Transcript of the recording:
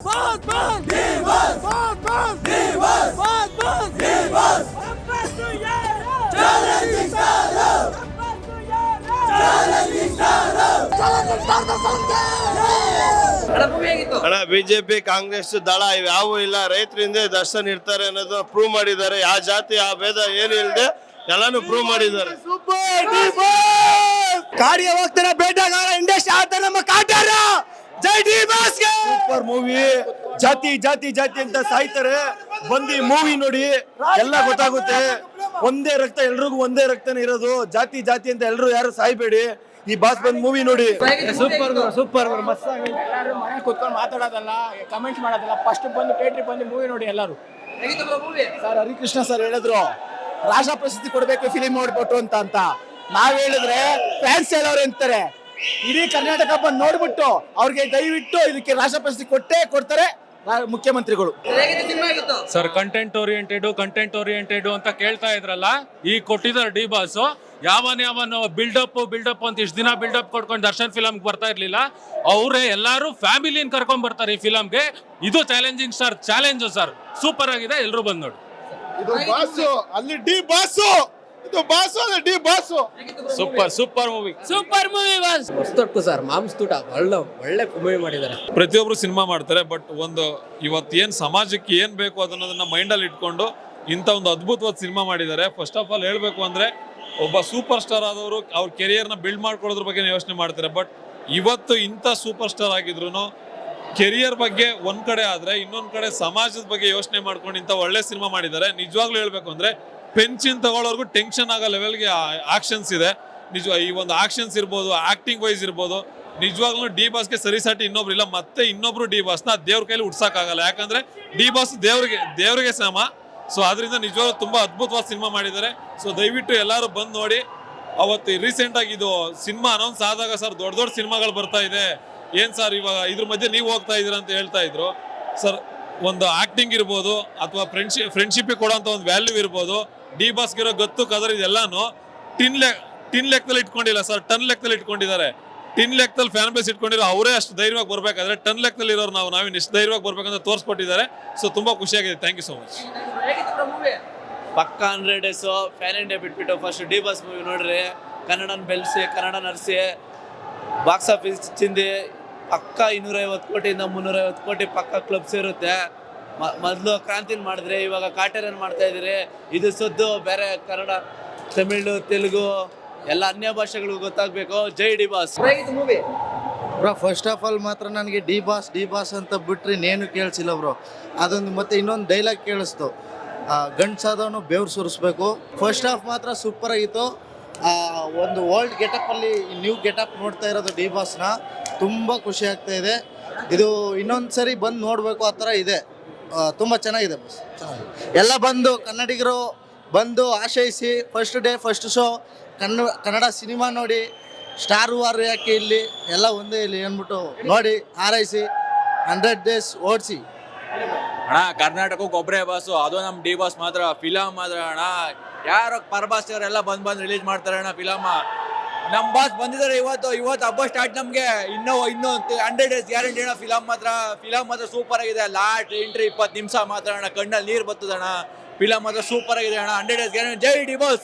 Bas bas! Bas bas bas! Bas bas bas! Bas! Challenging Star! Challenging Star! Challenging Star the ಅಣ್ಣ BJP Congress Dal ಇವ್ ಯಾವೂ ಇಲ್ಲ ರೈತರಿಂದ ದರ್ಶನ ಇರ್ತಾರೆ ಅನ್ನೋದು ಪ್ರೂವ್ ಮಾಡಿದ್ದಾರೆ ಯಾವ ಜಾತಿ ಆ ಭೇದ ಏನು ಇಲ್ಲದೆ ಎಲ್ಲಾನು ಪ್ರೂವ್ ಮಾಡಿದ್ದಾರೆ ಕಾರ್ಯ ಹೋಗ್ತಾರೆ ಬೇಟೆಗಾರ ಇಂಡಸ್ಟ್ರಿ ಆತ ನಮ್ಮ ಕಾಟಾರ ಜೈ ಡಿ ಬಾಸ್ಗೆ ಸೂಪರ್ ಮೂವಿ. ಜಾತಿ ಜಾತಿ ಜಾತಿ ಅಂತ ಸಾಯ್ತಾರೆ. ಬಂದಿ ಮೂವಿ ನೋಡಿ ಎಲ್ಲ ಗೊತ್ತಾಗುತ್ತೆ. ಒಂದೇ ರಕ್ತ ಎಲ್ರಿಗೂ ಒಂದೇ ರಕ್ತನೇ ಇರೋದು. ಜಾತಿ ಜಾತಿ ಅಂತ ಎಲ್ರು ಯಾರು ಸಾಯ್ಬೇಡಿ. ಈ ಬಾಸ್ ಬಂದ್ ಮೂವಿ ನೋಡಿ. ಸೂಪರ್ ಸೂಪರ್ ಎಲ್ಲರೂ ಮನೆ ಕೂತ್ಕೊಂಡು ಮಾತಾಡೋದಲ್ಲ ಕಮೆಂಟ್ ಮಾಡೋದಲ್ಲ ಫಸ್ಟ್ ಬಂದು ಥಿಯೇಟ್ರಿಗೆ ಬಂದು ಮೂವಿ ನೋಡಿ ಎಲ್ಲರೂ. ಸರ್ ಹರಿಕೃಷ್ಣ ಸರ್ ಹೇಳಿದ್ರು ರಾಷ್ಟ್ರ ಪ್ರಶಸ್ತಿ ಕೊಡಬೇಕು ಫಿಲಿಂ ನೋಡ್ಬಿಟ್ಟು ಅಂತ ಅಂತ. ನಾವ್ ಹೇಳಿದ್ರೆ ಫ್ಯಾನ್ಸ್ ಹೇಳೋರು ಅಂತಾರೆ ಇಡೀ ಕರ್ನಾಟಕ ಬಂದು ನೋಡ್ಬಿಟ್ಟು ಅವ್ರಿಗೆ ದಯವಿಟ್ಟು ಇದಕ್ಕೆ ರಾಷ್ಟ್ರ ಪ್ರಶಸ್ತಿ ಕೊಟ್ಟೇ ಕೊಡ್ತಾರೆ ರಾ- ಮುಖ್ಯಮಂತ್ರಿಗಳು. Sir content oriented content oriented ಅಂತ ಕೇಳ್ತಾ ಇದ್ರಲ್ಲ ಈಗ ಕೊಟ್ಟಿದ್ದಾರೆ ಡಿ ಬಾಸ್ ಯಾವನ್ ಯಾವನ್ ಬಿಲ್ಡಪ್ ಬಿಲ್ಡಪ್ ಅಂತ ಇಷ್ಟು ದಿನ ಬಿಲ್ಡಪ್ ಕೊಡ್ಕೊಂಡು ದರ್ಶನ್ ಫಿಲಮ್ ಬರ್ತಾ ಇರ್ಲಿಲ್ಲ ಅವರೇ ಎಲ್ಲಾರು ಫ್ಯಾಮಿಲಿನ ಕರ್ಕೊಂಡ್ ಬರ್ತಾರೆ ಈ ಫಿಲಮ್ಗೆ ಇದು challenging sir challenge sir super ಆಗಿದೆ. ಎಲ್ಲರೂ ಬಂದ್ ನೋಡಿ. ಇದು ಬಾಸು ಅಲ್ಲಿ ಡಿ ಬಾಸು ಇದು ಬಾಸು ಅಲ್ಲಿ D boss. Super super movie. Super movie boss. ಹೊಸ್ತೊಟ್ಟು sir ಮಾಂಸತೂಟ ಒಳ್ಳೆ ಒಳ್ಳೆ ಮೂವಿ ಮಾಡಿದ್ದಾರೆ. ಪ್ರತಿಯೊಬ್ರು ಸಿನಿಮಾ ಮಾಡ್ತಾರೆ ಬಟ್ ಒಂದು ಇವತ್ತು ಏನು ಸಮಾಜಕ್ಕೆ ಏನು ಬೇಕು ಅದನ್ನೋದನ್ನ ಮೈಂಡಲ್ಲಿ ಇಟ್ಕೊಂಡು ಇಂಥ ಒಂದು ಅದ್ಭುತವಾದ ಸಿನಿಮಾ ಮಾಡಿದ್ದಾರೆ. ಫಸ್ಟ್ ಆಫ್ ಆಲ್ ಹೇಳಬೇಕು ಅಂದರೆ ಒಬ್ಬ ಸೂಪರ್ ಸ್ಟಾರ್ ಆದವರು ಅವ್ರ ಕೆರಿಯರ್ನ ಬಿಲ್ಡ್ ಮಾಡ್ಕೊಳ್ಳೋದ್ರ ಬಗ್ಗೆ ಯೋಚನೆ ಮಾಡ್ತಾರೆ? ಬಟ್ ಇವತ್ತು ಇಂಥ ಸೂಪರ್ ಸ್ಟಾರ್ ಆಗಿದ್ರು ಕೆರಿಯರ್ ಬಗ್ಗೆ ಒಂದ್ ಕಡೆ ಆದ್ರೆ ಇನ್ನೊಂದ್ ಕಡೆ ಸಮಾಜದ ಬಗ್ಗೆ ಯೋಚನೆ ಮಾಡ್ಕೊಂಡು ಇಂಥ ಒಳ್ಳೆ ಸಿನಿಮಾ ಮಾಡಿದ್ದಾರೆ. ನಿಜವಾಗ್ಲೂ ಹೇಳ್ಬೇಕು ಅಂದ್ರೆ ಪೆನ್ಷನ್ ತಗೊಳ್ಳೋರ್ಗು ಟೆನ್ಷನ್ ಆಗೋ ಲೆವೆಲ್ಗೆ ಆಕ್ಷನ್ಸ್ ಇದೆ. ನಿಜ, ಈ ಒಂದು ಆಕ್ಷನ್ಸ್ ಇರ್ಬೋದು ಆಕ್ಟಿಂಗ್ ವೈಸ್ ಇರ್ಬೋದು, ನಿಜವಾಗ್ಲೂ ಡಿ ಬಾಸ್ಗೆ ಸರಿಸಾಟಿ ಇನ್ನೊಬ್ರು ಇಲ್ಲ, ಮತ್ತೆ ಇನ್ನೊಬ್ರು ಡಿ ಬಾಸ್ನ ದೇವ್ರ ಕೈಲಿ ಉಡ್ಸಕ್ಕಾಗಲ್ಲ ಯಾಕಂದ್ರೆ ಡಿ ಬಾಸ್ ದೇವ್ರಿಗೆ ದೇವ್ರಿಗೆ ಸಮ. ಸೊ ಅದರಿಂದ ನಿಜವಾಗ್ಲೂ ತುಂಬಾ ಅದ್ಭುತವಾದ ಸಿನಿಮಾ ಮಾಡಿದ್ದಾರೆ. ಸೊ ದಯವಿಟ್ಟು ಎಲ್ಲರೂ ಬಂದು ನೋಡಿ. ಅವತ್ತು ರೀಸೆಂಟ್ ಆಗಿ ಇದು ಸಿನಿಮಾ ಅನೌನ್ಸ್ ಆದಾಗ ಸರ್ ದೊಡ್ಡ ದೊಡ್ಡ ಸಿನಿಮಾಗಳು ಬರ್ತಾ ಇದೆ. ಏನ್ ಸರ್ ಇವಾಗ ಇದ್ರ ಮಧ್ಯೆ ನೀವು ಹೋಗ್ತಾ ಇದೀರ ಅಂತ ಹೇಳ್ತಾ ಇದ್ರು. ಸರ್ ಒಂದು ಆಕ್ಟಿಂಗ್ ಇರ್ಬೋದು ಅಥವಾ ಫ್ರೆಂಡ್ಶಿಪ್ ಫ್ರೆಂಡ್ಶಿಪ್ಪಿಗೆ ಕೊಡೋಂಥ ಒಂದು ವ್ಯಾಲ್ಯೂ ಇರ್ಬೋದು ಡಿ ಬಾಸ್ಗಿರೋ ಗತ್ತು, ಕದರ್ ಇದೆಲ್ಲಾನು ಟಿನ್ ಲೆ ಟಿನ್ ಲೆಕ್ಕದಲ್ಲಿ ಇಟ್ಕೊಂಡಿಲ್ಲ ಸರ್ ಟನ್ ಲೆಕ್ಕದಲ್ಲಿ ಇಟ್ಕೊಂಡಿದ್ದಾರೆ. ಟಿನ್ ಲೆಕ್ಕದಲ್ಲಿ ಫ್ಯಾನ್ ಬೇಸ್ ಇಟ್ಕೊಂಡಿರೋ ಅವರೇ ಅಷ್ಟು ಧೈರ್ಯವಾಗಿ ಬರಬೇಕಾದ್ರೆ ಟನ್ ಲೆಕ್ಕದಲ್ಲಿ ಇರೋರು ನಾವು ನಾವೇನು ಎಷ್ಟು ಧೈರ್ಯವಾಗಿ ಬರಬೇಕಂತ ತೋರಿಸ್ಕೊಟ್ಟಿದ್ದಾರೆ. ಸೊ ತುಂಬ ಖುಷಿಯಾಗಿದೆ. ಥ್ಯಾಂಕ್ ಯು ಸೊ ಮಚ್ ಪಕ್ಕ ಹಂಡ್ರೆಡ್ ಡೇಸು ಫ್ಯಾನ್ ಇಂಡಿಯಾ ಬಿಟ್ಬಿಟ್ಟು ಫಸ್ಟ್ ಡಿ ಬಾಸ್ ಮೂವಿ ನೋಡ್ರಿ. ಕನ್ನಡನ ಬೆಳೆಸಿ ಕನ್ನಡ ನರ್ಸಿ ಬಾಕ್ಸ್ ಆಫೀಸ್ ಚಿಂದಿ ಪಕ್ಕ ಇನ್ನೂರೈವತ್ತು ಕೋಟಿಯಿಂದ ಮುನ್ನೂರೈವತ್ತು ಕೋಟಿ ಪಕ್ಕ ಕ್ಲಬ್ಸ್ ಇರುತ್ತೆ ಮೊದಲು ಕ್ರಾಂತಿನ ಮಾಡಿದ್ರೆ ಇವಾಗ ಕಾಟೇರನ್ ಮಾಡ್ತಾ ಇದ್ದೀರಿ. ಇದು ಸುದ್ದು ಬೇರೆ ಕನ್ನಡ ತಮಿಳು ತೆಲುಗು ಎಲ್ಲ ಅನ್ಯ ಭಾಷೆಗಳಿಗೂ ಗೊತ್ತಾಗಬೇಕು. ಜೈ D boss. Bro first of all ಮಾತ್ರ ನನಗೆ ಡಿ ಬಾಸ್ ಡಿ ಬಾಸ್ ಅಂತ ಬಿಟ್ಟರೆ ಇನ್ನೇನು ಕೇಳಿಸಿಲ್ಲ ಬ್ರೋ. ಅದೊಂದು ಮತ್ತೆ ಇನ್ನೊಂದು ಡೈಲಾಗ್ ಕೇಳಿಸ್ತು. ಗಂಡ್ಸಾದವನು ಬೆವ್ರು ಸುರಿಸ್ಬೇಕು. ಫಸ್ಟ್ ಆಫ್ ಮಾತ್ರ ಸೂಪರ್ ಆಗಿತ್ತು. ಆ, ಒಂದು ಓಲ್ಡ್ ಗೆಟಪ್ಪಲ್ಲಿ ನ್ಯೂ ಗೆಟಪ್ ನೋಡ್ತಾ ಇರೋದು ಡಿ ಬಾಸ್ನ. ತುಂಬ ಖುಷಿ ಆಗ್ತಾ ಇದೆ. ಇದು ಇನ್ನೊಂದು ಸರಿ ಬಂದು ನೋಡಬೇಕು ಆ ಥರ ಇದೆ. ತುಂಬ ಚೆನ್ನಾಗಿದೆ ಬಸ್ ಎಲ್ಲ ಬಂದು ಕನ್ನಡಿಗರು ಬಂದು ಆಶಯಿಸಿ ಫಸ್ಟ್ ಡೇ ಫಸ್ಟ್ ಶೋ ಕನ್ನ, ಕನ್ನಡ ಸಿನಿಮಾ ನೋಡಿ ಸ್ಟಾರ್ ವಾರ್ ಯಾಕೆ ಇಲ್ಲಿ? ಎಲ್ಲ ಒಂದೇ ಇಲ್ಲಿ ಅಂದ್ಬಿಟ್ಟು ನೋಡಿ, ಹಾರೈಸಿ ಹಂಡ್ರೆಡ್ ಡೇಸ್ ಓಡಿಸಿ. ಅಣ್ಣ, ಕರ್ನಾಟಕಕ್ಕೆ ಒಬ್ಬರೇ ಬಾಸು ಅದು ನಮ್ಮ ಡಿ ಬಾಸ್ ಮಾತ್ರ ಫಿಲಮ್ ಮಾತ್ರ ಅಣ್ಣ. ಯಾರು ಪರಭಾಸ್ ಅವರೆಲ್ಲ ಬಂದು ಬಂದು ರಿಲೀಸ್ ಮಾಡ್ತಾರೆ ಅಣ್ಣ ಫಿಲಮ್ ನಮ್ ಬಾಸ್ ಬಂದಿದ್ದಾರೆ ಇವತ್ತು ಇವತ್ತು ಹಬ್ಬ ಸ್ಟಾರ್ಟ್ ನಮಗೆ. ಇನ್ನೂ ಇನ್ನೂ ಹಂಡ್ರೆಡ್ ಡೇಸ್ ಗ್ಯಾರಂಟಿ ಅಣ್ಣ ಫಿಲಮ್ ಮಾತ್ರ ಫಿಲಮ್ ಮಾತ್ರ ಸೂಪರ್ ಆಗಿದೆ. ಲಾಸ್ಟ್ ಎಂಟ್ರಿ ಇಪ್ಪತ್ತು ನಿಮಿಷ ಮಾತ್ರ ಅಣ್ಣ, ಕಣ್ಣಲ್ಲಿ ನೀರು ಬರ್ತದಣ್ಣ ಫಿಲಮ್ ಮಾತ್ರ ಸೂಪರ್ ಆಗಿದೆ ಅಣ್ಣ ಹಂಡ್ರೆಡ್ ಡೇಸ್ ಗ್ಯಾರಂಟಿ ಜೈ ಡಿ ಬಾಸ್!